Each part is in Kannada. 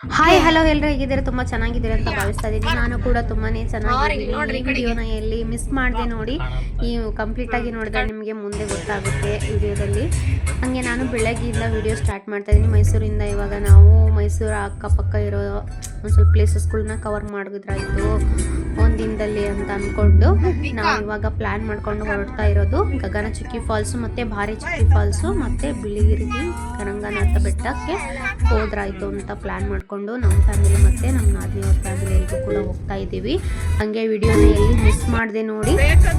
ಹಾಯ್ ಹಲೋ ಎಲ್ಲರೂ ಹೇಗಿದ್ದೀರಾ? ತುಂಬಾ ಚೆನ್ನಾಗಿದ್ದೀರಾ ಅಂತ ಭಾವಿಸ್ತಾ ಇದ್ದೀನಿ. ನಾನು ಕೂಡ ತುಂಬಾನೇ ಚೆನ್ನಾಗಿದ್ದೀನಿ. ಈ ವಿಡಿಯೋನ ಎಲ್ಲಿ ಮಿಸ್ ಮಾಡಿದೆ ನೋಡಿ. ಈ ಕಂಪ್ಲೀಟ್ ಆಗಿ ನೋಡಿದ್ರೆ ನಿಮಗೆ ಮುಂದೆ ಗೊತ್ತಾಗುತ್ತೆ ವಿಡಿಯೋದಲ್ಲಿ. ಹಂಗೆ ನಾನು ಬೆಳಗ್ಗೆಯಿಂದ ವಿಡಿಯೋ ಸ್ಟಾರ್ಟ್ ಮಾಡ್ತಾ ಇದ್ದೀನಿ. ಮೈಸೂರಿಂದ ಇವಾಗ ನಾವು ಮೈಸೂರು ಅಕ್ಕಪಕ್ಕ ಇರೋ ಒಂದು ಸ್ವಲ್ಪ ಪ್ಲೇಸಸ್ಗಳನ್ನ ಕವರ್ ಮಾಡಿದ್ರಾಯ್ತು ಒಂದಿನದಲ್ಲಿ ದಿನದಲ್ಲಿ ಅಂತ ಅಂದ್ಕೊಂಡು ನಾವು ಇವಾಗ ಪ್ಲ್ಯಾನ್ ಮಾಡ್ಕೊಂಡು ಹೊರಡ್ತಾ ಇರೋದು. ಗಗನ ಚುಕ್ಕಿ ಫಾಲ್ಸು ಮತ್ತೆ ಭಾರಿ ಚುಕ್ಕಿ ಫಾಲ್ಸು ಮತ್ತೆ ಬಿಳಿಗಿರಿಗೆ ಗರಂಗನಾಥ ಬೆಟ್ಟಕ್ಕೆ ಹೋದ್ರಾಯ್ತು ಅಂತ ಪ್ಲಾನ್ ಮಾಡಿಕೊಂಡು ನಮ್ಮ ಫ್ಯಾಮಿಲಿ ಮತ್ತೆ ನಮ್ಮ ನಾದಿನಿಯವ್ರ ಫ್ಯಾಮಿಲಿ ಎಲ್ಲರೂ ಕೂಡ ಹೋಗ್ತಾ ಇದ್ದೀವಿ. ಹಾಗೆ ವಿಡಿಯೋನ ಎಲ್ಲಿ ಮಿಸ್ ಮಾಡಿದೆ ನೋಡಿ.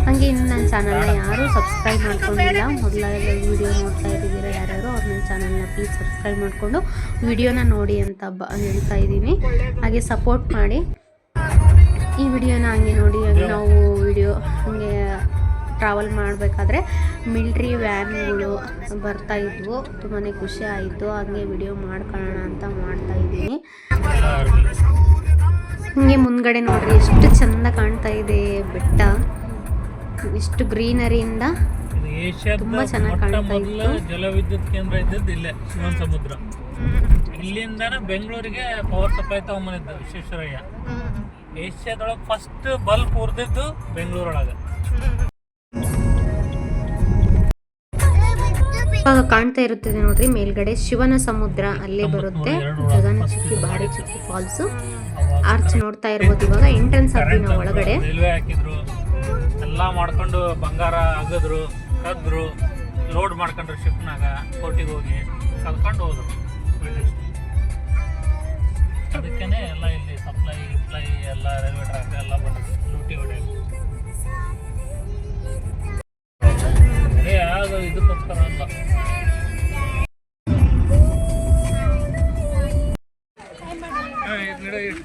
ಹಾಗೆ ಇನ್ನು ನನ್ನ ಚಾನಲ್ನ ಯಾರು ಸಬ್ಸ್ಕ್ರೈಬ್ ಮಾಡ್ಕೊಂಡಿಲ್ಲ. ಮೊದಲ ವಿಡಿಯೋ ನೋಡ್ತಾ ಇದ್ದೀರಾ ಯಾರ್ಯಾರು, ಅವ್ರ ನನ್ನ ಚಾನಲ್ನ ಪ್ಲೀಸ್ ಸಬ್ಸ್ಕ್ರೈಬ್ ಮಾಡಿಕೊಂಡು ವಿಡಿಯೋನ ನೋಡಿ ಅಂತ ಬ ಹೇಳ್ತಾ ಇದ್ದೀನಿ. ಹಾಗೆ ಸಪೋರ್ಟ್ ಮಾಡಿ. ಈ ವಿಡಿಯೋನ ಹಂಗೆ ನೋಡಿ ಹಂಗೆ ನಾವು ವಿಡಿಯೋ ಹಂಗೆ ಟ್ರಾವೆಲ್ ಮಾಡಬೇಕಾದ್ರೆ ಮಿಲ್ಟ್ರಿ ವ್ಯಾನ್ಗಳು ಬರ್ತಾ ಇದ್ವು. ತುಂಬಾ ಖುಷಿ ಆಯಿತು. ಹಂಗೆ ವಿಡಿಯೋ ಮಾಡ್ಕೊಳ್ಳೋಣ ಅಂತ ಮಾಡ್ತಾ ಇದ್ದೀನಿ. ಹಂಗೆ ಮುಂದ್ಗಡೆ ನೋಡ್ರಿ ಎಷ್ಟು ಚಂದ ಕಾಣ್ತಾ ಇದೆ ಬೆಟ್ಟ. ಇಷ್ಟು ಗ್ರೀನರಿಯಿಂದ ತುಂಬಾ ಚೆನ್ನಾಗಿ ಕಾಣ್ತಾ ಇತ್ತು. ಜಲವಿದ್ಯುತ್ ಕೇಂದ್ರ ಇದ್ದದ್ದು ಇಲ್ಲೇ ಶಿವನ್ ಸಮುದ್ರ. ಇಲ್ಲಿಂದಾನೆ ಬೆಂಗಳೂರಿಗೆ ಪವರ್ ಸಪ್ಲೈ ತಗೊಂಬಂದಿದ್ದು ವಿಶ್ವೇಶ್ವರಯ್ಯ ಏಷ್ಯಾದೊಳಗೆ ಫಸ್ಟ್ ಬಲ್ಬ್ ಉರ್ದಿದ್ದು ಬೆಂಗಳೂರೊಳಗೆ. ಇವಾಗ ಕಾಣ್ತಾ ಇರುತ್ತದೆ ನೋಡ್ರಿ ಮೇಲ್ಗಡೆ ಶಿವನ ಸಮುದ್ರ ಅಲ್ಲೇ ಬರುತ್ತೆ. ಜಗನ್ ಚಿಕ್ಕಿ ಬಾಡಿ ಚಿಕ್ಕಿ ಫಾಲ್ಸ್ ಆರ್ಚ್ ನೋಡ್ತಾ ಇರ್ಬೋದು ಇವಾಗ ಎಂಟ್ರೆನ್ಸ್ ಆಗಿ ನಾವು ಒಳಗಡೆ. ರೈಲ್ವೆ ಹಾಕಿದ್ರು. ಎಲ್ಲ ಮಾಡ್ಕೊಂಡು ಬಂಗಾರ ಅಗದ್ರು ಕದ್ರು ಲೋಡ್ ಮಾಡ್ಕೊಂಡ್ರು ಶಿಪ್ನಾಗ ಕೋರ್ಟಿಗೆ ಹೋಗಿ ಕಲ್ಕೊಂಡು ಹೋದ್ರು. ಅದಕ್ಕೇನೆ ಎಲ್ಲ ಇಲ್ಲಿ ಸಪ್ಲೈ ಗಿಪ್ಲೈ ಎಲ್ಲ ರೈಲ್ವೆ ಟ್ರ್ಯಾಕ್ ಎಲ್ಲ ಬಂದಿದೆ. ಲೂಟಿ ಹೊಡೆಯೋದು ಅದು ಇದಕ್ಕೋಸ್ಕರ ಅಲ್ಲ. ನಡೆ, ಇದ್.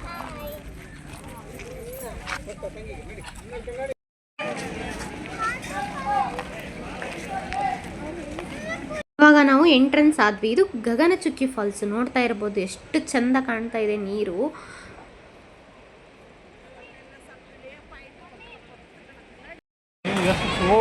ಇವಾಗ ನಾವು ಎಂಟ್ರೆನ್ಸ್ ಆದ್ವಿ. ಇದು ಗಗನಚುಕ್ಕಿ ಫಾಲ್ಸ್ ನೋಡ್ತಾ ಇರ್ಬೋದು. ಎಷ್ಟು ಚಂದ ಕಾಣ್ತಾ ಇದೆ ನೀರು. ಓ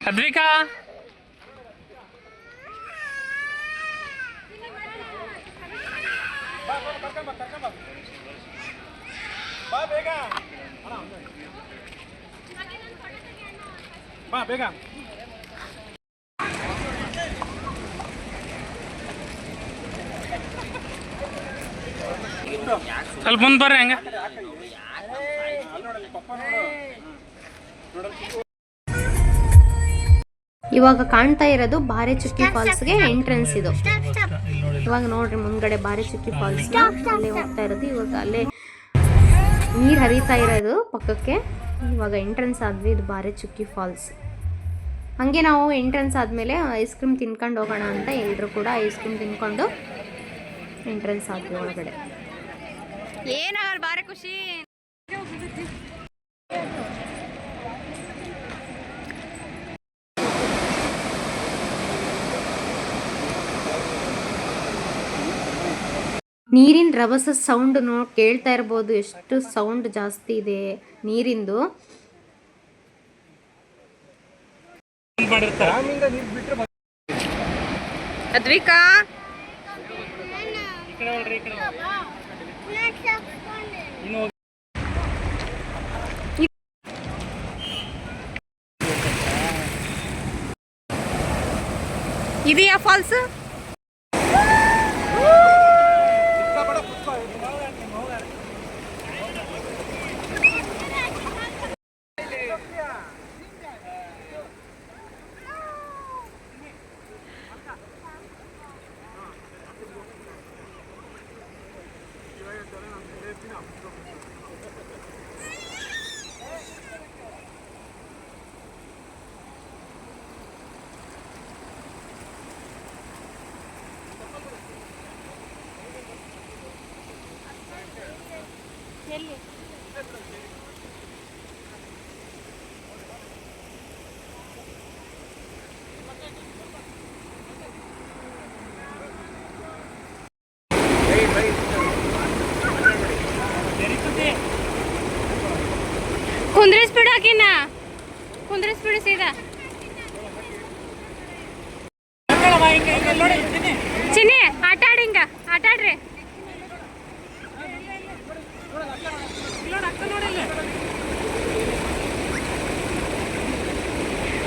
ಅದ್ವಿಕಾ ಬಾ ಬೇಗ ಸ್ವಲ್ಪ ಮುಂದೆ ಬರ್ರಿ ಹಂಗ. ಇವಾಗ ಕಾಣ್ತಾ ಇರೋದು ಬಾರಿ ಚುಕ್ಕಿ ಫಾಲ್ಸ್ಗೆ ಎಂಟ್ರೆನ್ಸ್ ಇದು. ಇವಾಗ ನೋಡ್ರಿ ಮುಂದ್ಗಡೆ ಬಾರಿ ಚುಕ್ಕಿ ಫಾಲ್ಸ್ ಅಲ್ಲೇ ಹೋಗ್ತಾ ಇರೋದು. ಇವಾಗ ಅಲ್ಲೇ ನೀರು ಹರಿತಾ ಇರೋದು ಪಕ್ಕಕ್ಕೆ. ಇವಾಗ ಎಂಟ್ರೆನ್ಸ್ ಆದ್ವಿ ಇದು ಬಾರಿ ಚುಕ್ಕಿ ಫಾಲ್ಸ್. ಹಂಗೆ ನಾವು ಎಂಟ್ರೆನ್ಸ್ ಆದ್ಮೇಲೆ ಐಸ್ ಕ್ರೀಮ್ ತಿನ್ಕೊಂಡು ಹೋಗೋಣ ಅಂತ ಎಲ್ಲರೂ ಕೂಡ ಐಸ್ ಕ್ರೀಮ್ ತಿನ್ಕೊಂಡು ಎಂಟ್ರೆನ್ಸ್ ಆದ್ವಿ ಒಳಗಡೆ. ಏನಾಗಲ್ಲ ಬಾರಿ ಖುಷಿ. ನೀರಿನ ರಭಸ ಸೌಂಡ್ ನೋ ಕೇಳ್ತಾ ಇರ್ಬೋದು ಎಷ್ಟು ಸೌಂಡ್ ಜಾಸ್ತಿ ಇದೆ ನೀರಿಂದು. ಅದ್ವಿಕಾ? ಈ ಕಡೆ ಹೊರ್ಡ್ರಿ, No, ಚಿನ್ನಿ ಆಟ ಆಡಿ ಹಿಂಗ. ಆಟ ಆಡ್ರಿ.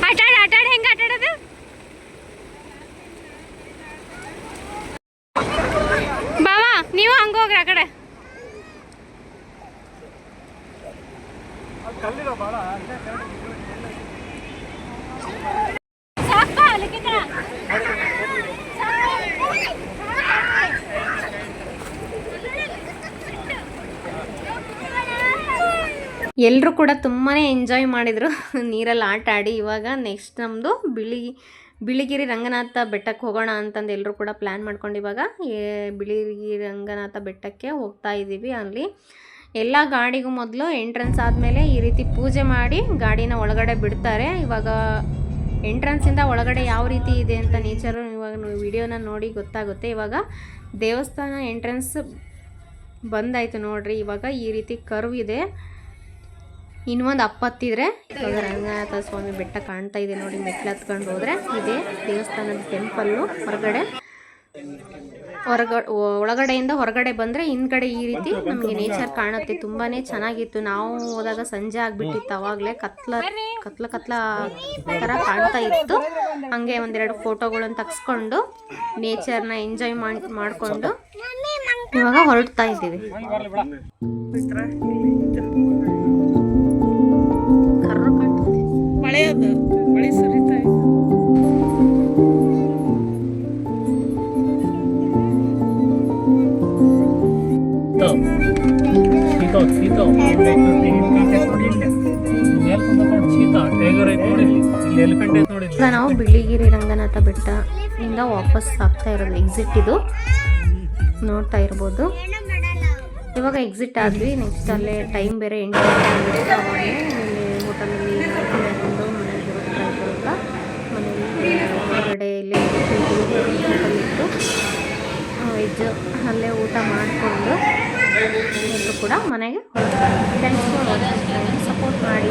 ಆಟ ಆಡ ಆಟ ಆಡಿ ಹೆಂಗ ಆಟ ಆಡೋದು? ಬಾವಾ ನೀವು ಹಂಗ ಹೋಗ್ರಿ ಆ ಕಡೆ. ಸಾಕ ಅಲ್ಲಿಗಿದ್ರ ಎಲ್ಲರೂ ಕೂಡ ತುಂಬಾ ಎಂಜಾಯ್ ಮಾಡಿದರು. ನೀರಲ್ಲಿ ಆಟ ಆಡಿ ಇವಾಗ ನೆಕ್ಸ್ಟ್ ನಮ್ಮದು ಬಿಳಿ, ಬಿಳಿಗಿರಿ ರಂಗನಾಥ ಬೆಟ್ಟಕ್ಕೆ ಹೋಗೋಣ ಅಂತಂದು ಎಲ್ಲರೂ ಕೂಡ ಪ್ಲ್ಯಾನ್ ಮಾಡ್ಕೊಂಡು ಇವಾಗ ಬಿಳಿಗಿರಿ ರಂಗನಾಥ ಬೆಟ್ಟಕ್ಕೆ ಹೋಗ್ತಾ ಇದ್ದೀವಿ ಅಲ್ಲಿ. ಎಲ್ಲ ಗಾಡಿಗೂ ಮೊದಲು ಎಂಟ್ರೆನ್ಸ್ ಆದಮೇಲೆ ಈ ರೀತಿ ಪೂಜೆ ಮಾಡಿ ಗಾಡಿನ ಒಳಗಡೆ ಬಿಡ್ತಾರೆ. ಇವಾಗ ಎಂಟ್ರೆನ್ಸಿಂದ ಒಳಗಡೆ ಯಾವ ರೀತಿ ಇದೆ ಅಂತ ನೇಚರು ಇವಾಗ ವಿಡಿಯೋನ ನೋಡಿ ಗೊತ್ತಾಗುತ್ತೆ. ಇವಾಗ ದೇವಸ್ಥಾನ ಎಂಟ್ರೆನ್ಸ್ ಬಂದಾಯಿತು ನೋಡ್ರಿ. ಇವಾಗ ಈ ರೀತಿ ಕರ್ವ್ ಇದೆ. ಇನ್ನೊಂದು ಅಪ್ಪತ್ತಿದ್ರೆ. ರಂಗನಾಥ ಸ್ವಾಮಿ ಬೆಟ್ಟ ಕಾಣ್ತಾ ಇದೆ ನೋಡಿ ಮೆಟ್ಲು ಹತ್ಕೊಂಡು ಹೋದ್ರೆ. ಇದೆ ದೇವಸ್ಥಾನದ ಟೆಂಪಲ್ಲು ಹೊರಗಡೆ. ಹೊರಗಡೆ ಒಳಗಡೆಯಿಂದ ಹೊರಗಡೆ ಬಂದರೆ ಹಿಂದ್ಗಡೆ ಈ ರೀತಿ ನಮಗೆ ನೇಚರ್ ಕಾಣುತ್ತೆ. ತುಂಬಾ ಚೆನ್ನಾಗಿತ್ತು. ನಾವು ಹೋದಾಗ ಸಂಜೆ ಆಗಿಬಿಟ್ಟಿತ್ತು ಅವಾಗಲೇ. ಕತ್ಲ ಕತ್ಲ ಕತ್ಲ ಥರ ಕಾಣ್ತಾ ಇತ್ತು. ಹಾಗೆ ಒಂದೆರಡು ಫೋಟೋಗಳನ್ನು ತೆಗೆಸ್ಕೊಂಡು ನೇಚರ್ನ ಎಂಜಾಯ್ ಮಾಡಿ, ಮಾಡಿಕೊಂಡು ಇವಾಗ ಹೊರಡ್ತಾ ಇದ್ದೀವಿ. ಮಳೆ ಅದು ಮಳೆ ಸುರಿತಾ ಇದೆ ಟೈಗರ್ ಐತೆ ನೋಡಿ ಇಲ್ಲಿ. ಎಲಿಫೆಂಟ್ ಐತೆ ನೋಡಿ ಈಗ ನಾವು ಬಿಳಿಗಿರಿ ರಂಗನಾಥ ಬೆಟ್ಟ ಇಂದ ವಾಪಸ್ ಆಗ್ತಾ ಇರೋದು ಎಕ್ಸಿಟ್ ಇದು. ನೋಡ್ತಾ ಇರ್ಬೋದು. ಇವಾಗ ಎಕ್ಸಿಟ್ ಆದ್ವಿ ನೆಕ್ಸ್ಟ್ ಅಲ್ಲೇ ಟೈಮ್ ಬೇರೆ ಎಂಟು ಗಂಟೆ ಆಗಿತ್ತು ಅವಾಗಲೇ ಇಲ್ಲಿ ಹೋಟೆಲಲ್ಲಿ ಮಾಡ್ಕೊಂಡು ಮನೆಗೆ ಬರ್ತಾ ಇದ್ರಲ್ಲ ಮನೇಲಿ ಹೊರಗಡೆ ಇಲ್ಲೇ ಹೋಟೆಲಿತ್ತು ವೆಜ್ ಅಲ್ಲೇ ಊಟ ಮಾಡಿಕೊಂಡು ಎಲ್ಲರೂ ಕೂಡ ಮನೆಗೆ ಥ್ಯಾಂಕ್ಸ್ ಫಾರ್ ವಾಚಿಂಗ್ ಸಪೋರ್ಟ್ ಮಾಡಿ.